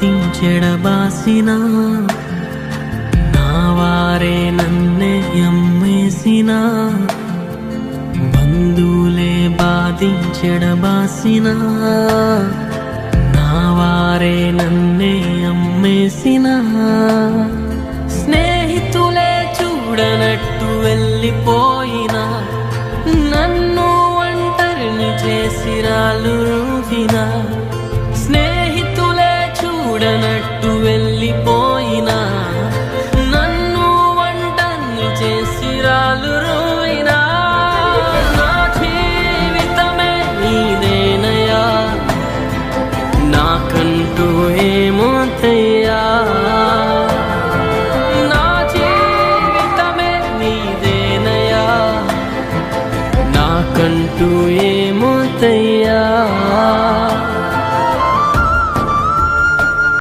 చింతించెడబాసిన నా వారే నన్నే ఎమ్మేసిన బంధువులే బాధించెడబాసిన నా వారే నన్నే అమ్మేసిన. స్నేహితులే చూడనట్టు వెళ్ళిపోయినా నన్ను ఒంటరిని చేసిరాలు రూపినా unto you.